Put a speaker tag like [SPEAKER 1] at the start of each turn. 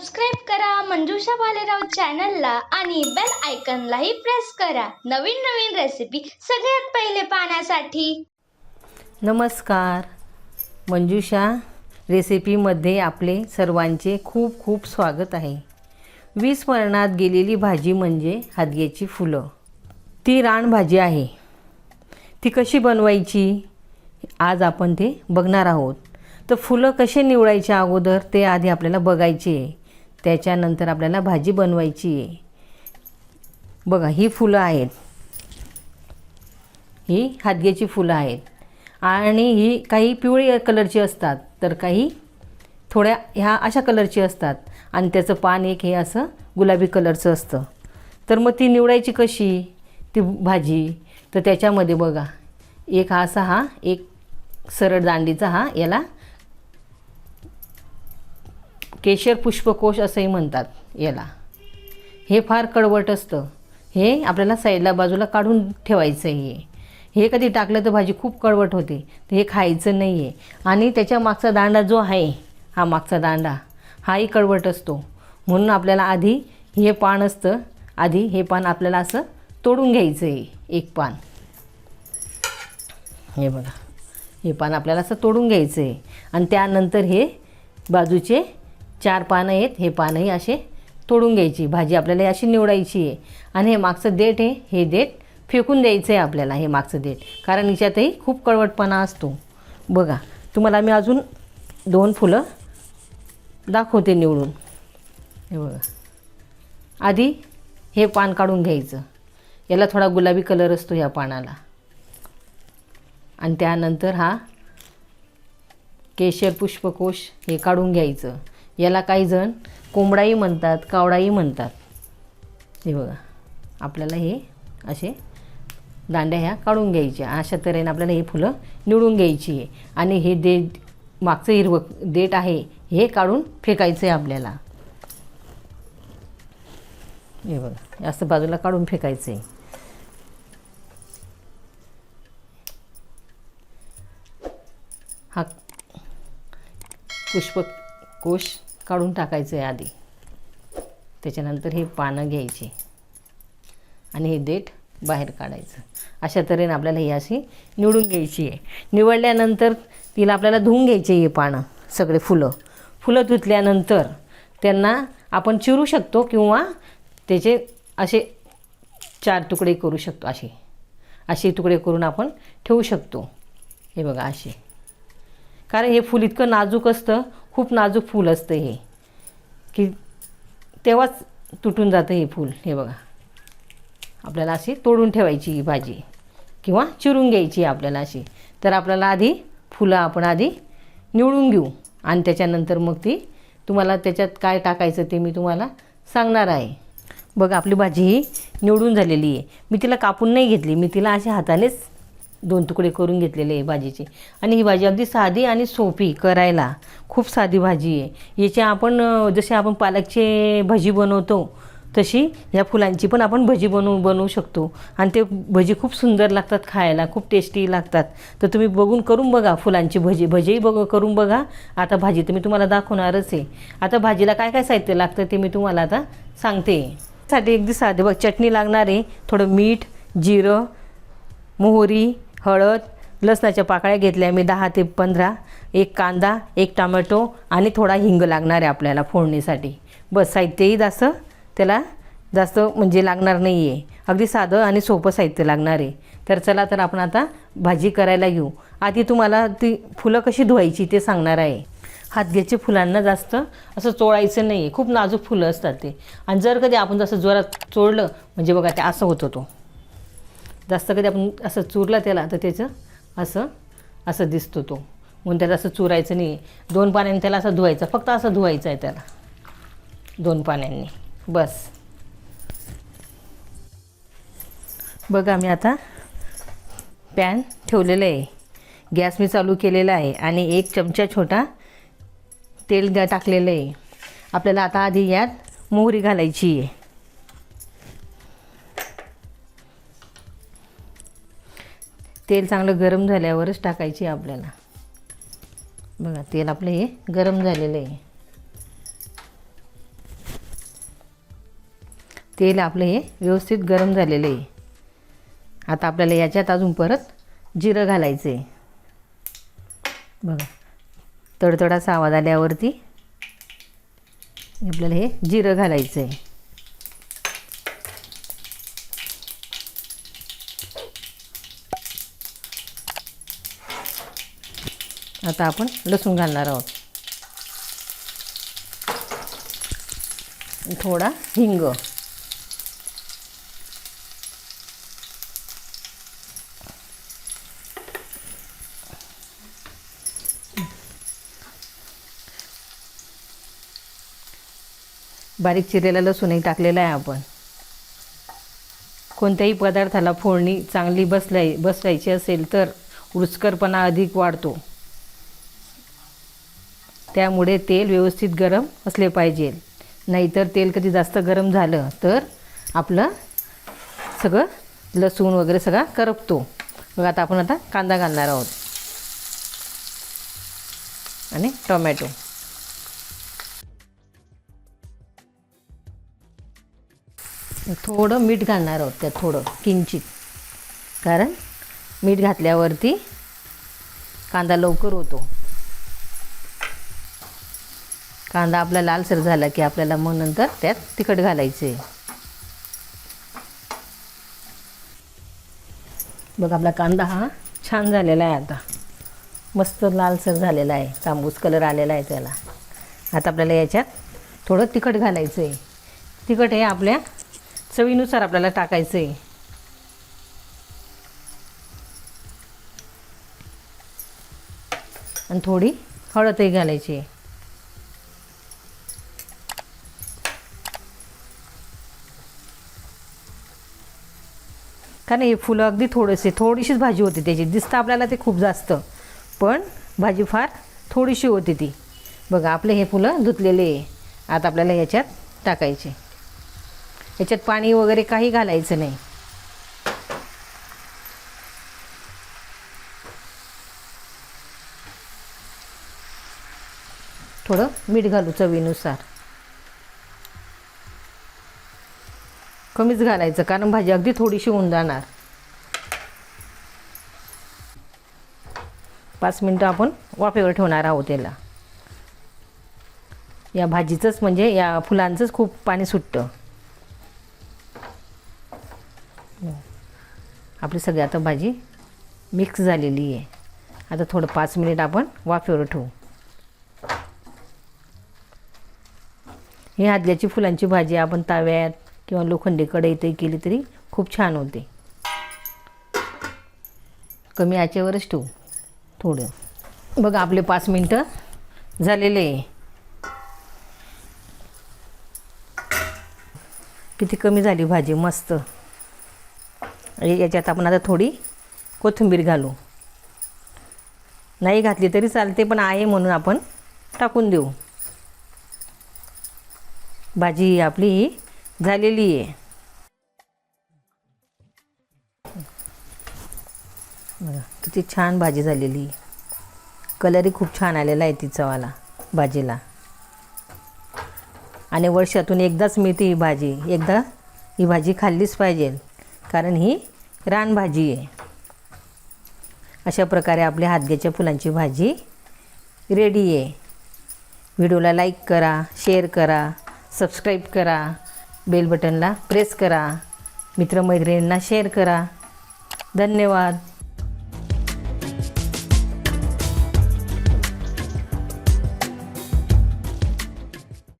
[SPEAKER 1] Subscribe करा मंजुषा भालेराव चॅनलला आणि बेल आयकनलाही प्रेस करा. नवीन नवीन रेसिपी सगळ्यात पहिले पाहण्यासाठी.
[SPEAKER 2] नमस्कार. मंजुषा रेसिपीमध्ये आपले सर्वांचे खूप खूप स्वागत आहे. विस्मरणात गेलेली भाजी म्हणजे हादग्याची फुलं. ती रानभाजी आहे. ती कशी बनवायची आज आपण ते बघणार आहोत. तर फुलं कसे निवडायचे अगोदर ते आधी आपल्याला बघायचे आहे. त्याच्यानंतर आपल्याला भाजी बनवायची आहे. बघा ही फुलं आहेत. ही हादग्याची फुलं आहेत. आणि ही काही पिवळी कलरची असतात तर काही थोड्या ह्या अशा कलरची असतात. आणि त्याचं पान एक हे असं गुलाबी कलरचं असतं. तर मग ती निवडायची कशी? ती भाजी. तर त्याच्यामध्ये बघा एक हा असा हा एक सरळ दांडीचा हा याला केशर पुष्पकोश असंही म्हणतात याला. हे फार कडवट असतं. हे आपल्याला साईडला बाजूला काढून ठेवायचं आहे. हे कधी टाकलं तर भाजी खूप कडवट होते. तर हे खायचं नाही आहे आणि त्याच्या मागचा दांडा जो आहे हा मागचा दांडा हाही कडवट असतो. म्हणून आपल्याला आधी हे पान असतं. आधी हे पान आपल्याला असं तोडून घ्यायचं आहे एक पान. हे बघा. हे पान आपल्याला असं तोडून घ्यायचं आहे आणि त्यानंतर हे बाजूचे चार पानं आहेत हे पानंही असे तोडून घ्यायची. भाजी आपल्याला अशी निवडायची आहे. आणि हे मागचं देठ आहे हे देठ फेकून द्यायचं आहे आपल्याला हे मागचं देठ. कारण हिच्यातही खूप कळवटपणा असतो. बघा तुम्हाला मी अजून दोन फुलं दाखवते निवडून. हे बघा. आधी हे पान काढून घ्यायचं. याला थोडा गुलाबी कलर असतो ह्या पानाला. आणि त्यानंतर हा केशर पुष्पकोश हे काढून घ्यायचं. याला काही जण कोंबडाही म्हणतात कावडाही म्हणतात. हे बघा आपल्याला हे असे दांड्या ह्या काढून घ्यायच्या. अशा तऱ्हेने आपल्याला हे फुलं निवडून घ्यायची आहे. आणि हे देठ मागचं हिरवं देठ आहे हे काढून फेकायचं आहे आपल्याला. हे बघा जास्त बाजूला काढून फेकायचं आहे हा पुष्पकोश काढून टाकायचं आहे आधी. त्याच्यानंतर हे पानं घ्यायची आणि हे देठ बाहेर काढायचं. अशा तऱ्हेने आपल्याला ही अशी निवडून घ्यायची आहे. निवडल्यानंतर तिला आपल्याला धुवून घ्यायचे हे पानं सगळे फुलं. फुलं धुतल्यानंतर त्यांना आपण चिरू शकतो किंवा त्याचे असे चार तुकडे करू शकतो असे. असे तुकडे करून आपण ठेवू शकतो. हे बघा असे. कारण हे फूल इतकं नाजूक असतं खूप नाजूक फूल असतं हे. की तेव्हाच तुटून जातं हे फूल हे बघा. आपल्याला अशी तोडून ठेवायची ही भाजी किंवा चिरून घ्यायची आपल्याला अशी. तर आपल्याला आधी फुलं आपण आधी निवडून घेऊ आणि त्याच्यानंतर मग ती तुम्हाला त्याच्यात काय टाकायचं ते मी तुम्हाला सांगणार आहे. बघा आपली भाजी ही निवडून झालेली आहे. मी तिला कापून नाही घेतली मी तिला अशा हातानेच दोन तुकडे करून घेतलेले आहे भाजीचे. आणि ही भाजी अगदी साधी आणि सोपी करायला. खूप साधी भाजी आहे. याची आपण जसे आपण पालकचे भजी बनवतो तशी या फुलांची पण आपण भजी बनवू बनवू शकतो. आणि ते भजी खूप सुंदर लागतात खायला खूप टेस्टी लागतात. तर तुम्ही बघून करून बघा फुलांची भजी. भजीही बघ करून बघा. आता भाजी तर मी तुम्हाला दाखवणारच आहे. आता भाजीला काय काय साहित्य लागतं ते मी तुम्हाला आता सांगते. साठी अगदी साधे बघ चटणी लागणार आहे. थोडं मीठ जिरं मोहरी हळद लसणाच्या पाकळ्या घेतल्या मी दहा ते पंधरा. एक कांदा एक टमॅटो आणि थोडा हिंग लागणार आहे आपल्याला फोडणीसाठी. बस साहित्यही जास्त त्याला जास्त म्हणजे लागणार नाही आहे अगदी साधं आणि सोपं साहित्य लागणार आहे. तर चला तर आपण आता भाजी करायला घेऊ आधी तुम्हाला ती फुलं कशी धुवायची ते सांगणार आहे. हातग्याच्या फुलांना जास्त असं चोळायचं नाही आहे खूप नाजूक फुलं असतात ते. आणि जर कधी आपण जसं जोरात चोळलं म्हणजे बघा ते असं होतं तो जास्त कधी आपण असं चुरला त्याला तर त्याचं असं असं दिसतो तो. म्हणून त्याला असं चुरायचं नाही. दोन पाण्याने त्याला असं धुवायचं. फक्त असं धुवायचं आहे त्याला. दोन पाण्यांनी. बस. बघा मी आता पॅन ठेवलेलं आहे. गॅस मी चालू केलेला आहे आणि एक चमचा छोटा तेल टाकलेलं आहे. आपल्याला आता आधी यात मोहरी घालायची आहे. तेल चांगलं गरम झाल्यावरच टाकायची आहे आपल्याला. बघा तेल आपलं हे गरम झालेलं आहे. तेल आपलं हे व्यवस्थित गरम झालेलं आहे. आता आपल्याला याच्यात अजून परत जिरं घालायचं आहे बघा तडतडाचा आवाज आल्यावरती आपल्याला हे जिरं घालायचं आहे आता आपण लसूण घालणार आहोत. थोडा हिंग. बारीक चिरलेला लसूणही टाकलेला आहे आपण. कोणत्याही पदार्थाला फोडणी चांगली बसलाय बसवायची असेल तर रुचकरपणा अधिक वाढतो. त्यामुळे तेल व्यवस्थित गरम असले पाहिजे. नाहीतर तेल कधी जास्त गरम झालं तर आपलं सगळं लसूण वगैरे सगळा करपतो. मग आता आपण आता कांदा घालणार आहोत. आणि टोमॅटो. थोडं मीठ घालणार आहोत त्यात थोडं किंचित. कारण मीठ घातल्यावरती कांदा लवकर होतो. कांदा आपला लालसर झाला की आपल्याला मग नंतर त्यात तिखट घालायचे. बघ आपला कांदा हा छान झालेला आहे आता. मस्त लालसर झालेला आहे. तांबूस कलर आलेला आहे त्याला. आता आपल्याला याच्यात थोडं तिखट घालायचं आहे तिखट हे आपल्या चवीनुसार आपल्याला टाकायचं आहे आणि थोडी हळदही घालायची. आहे कारण हे फुलं अगदी थोडेसे थोडीशीच भाजी होती त्याची. दिसतं आपल्याला ते खूप जास्त. पण भाजी फार थोडीशी होती ती. बघा आपले हे फुलं धुतलेले आहे. आता आपल्याला याच्यात टाकायचे. याच्यात पाणी वगैरे काही घालायचं नाही. थोडं मीठ घालू चवीनुसार. कमीच घालायचं कारण भाजी अगदी थोडीशी होऊन जाणार. पाच मिनटं आपण वाफेवर ठेवणार आहोत त्याला या भाजीचंच म्हणजे या फुलांचंच खूप पाणी सुटतं. आपली सगळी आता भाजी मिक्स झालेली आहे. आता थोडं पाच मिनिट आपण वाफेवर ठेवू. ही हादल्याची फुलांची भाजी आपण ताव्यात किंवा लोखंडी कढईतही केली तरी खूप छान होते. कमी आचेवरच ठेवू. थोडं. बघा आपले पाच मिनटं झालेले आहे. किती कमी झाली भाजी मस्त. याच्यात आपण आता थोडी कोथिंबीर घालू. नाही घातली तरी चालते पण आहे म्हणून आपण टाकून देऊ. भाजी आपली ही झालेली आहे. बघा किती छान भाजी झालेली. आहे कलरही खूप छान आलेला आहे ती चवाला भाजीला. आणि वर्षातून एकदाच मिळते ही भाजी. एकदा ही भाजी खाल्लीच पाहिजे कारण ही रानभाजी आहे. अशा प्रकारे आपल्या हातग्याच्या फुलांची भाजी रेडी आहे. व्हिडिओला लाईक करा शेअर करा सबस्क्राईब करा. बेल बटनला प्रेस करा. मित्रमैत्रिणींना शेअर करा. धन्यवाद.